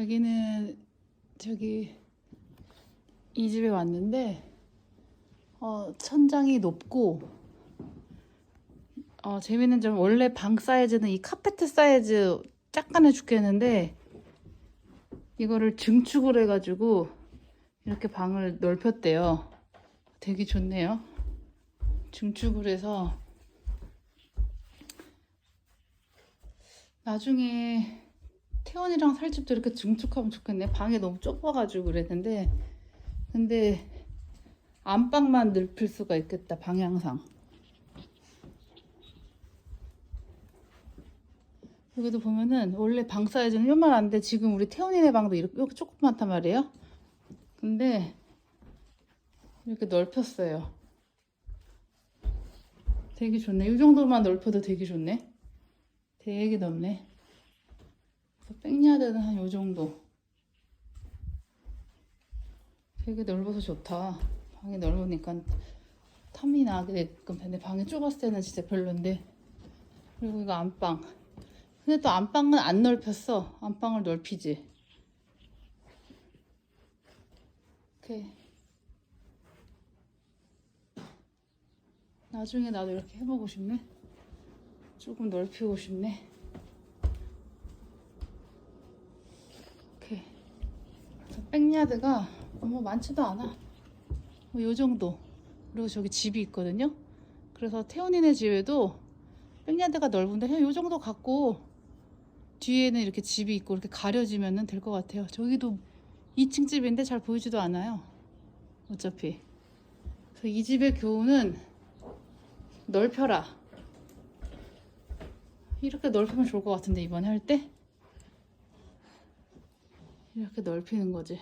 여기는 저기 이 집에 왔는데 어, 천장이 높고 어, 재밌는 점 원래 방 사이즈는 이 카페트 사이즈 짝간해 죽겠는데 이거를 증축을 해가지고 이렇게 방을 넓혔대요. 되게 좋네요. 증축을 해서 나중에 태원이랑 살 집도 이렇게 증축하면 좋겠네. 방이 너무 좁아가지고 그랬는데 근데 안방만 넓힐 수가 있겠다 방향상. 여기도 보면은 원래 방 사이즈는 요만한데 지금 우리 태원이네 방도 이렇게, 조그맣단 말이에요. 근데 이렇게 넓혔어요. 되게 좋네. 이 정도만 넓혀도 되게 좋네. 되게 넓네. 백야드는 한 요 정도. 되게 넓어서 좋다. 방이 넓으니까 탐이 나게끔 근데 방이 좁았을 때는 진짜 별론데. 그리고 이거 안방. 근데 또 안방은 안 넓혔어. 안방을 넓히지. 이렇게. 나중에 나도 이렇게 해보고 싶네. 조금 넓히고 싶네. 이렇게. 그래서 백야드가 너무 많지도 않아. 뭐 요 정도. 그리고 저기 집이 있거든요. 그래서 태훈이네 집에도 백야드가 넓은데 그냥 요 정도 갖고 뒤에는 이렇게 집이 있고 이렇게 가려지면 될 것 같아요. 저기도 2층 집인데 잘 보이지도 않아요. 어차피. 그래서 이 집의 교훈은 넓혀라. 이렇게 넓히면 좋을 것 같은데 이번에 할 때 이렇게 넓히는 거지.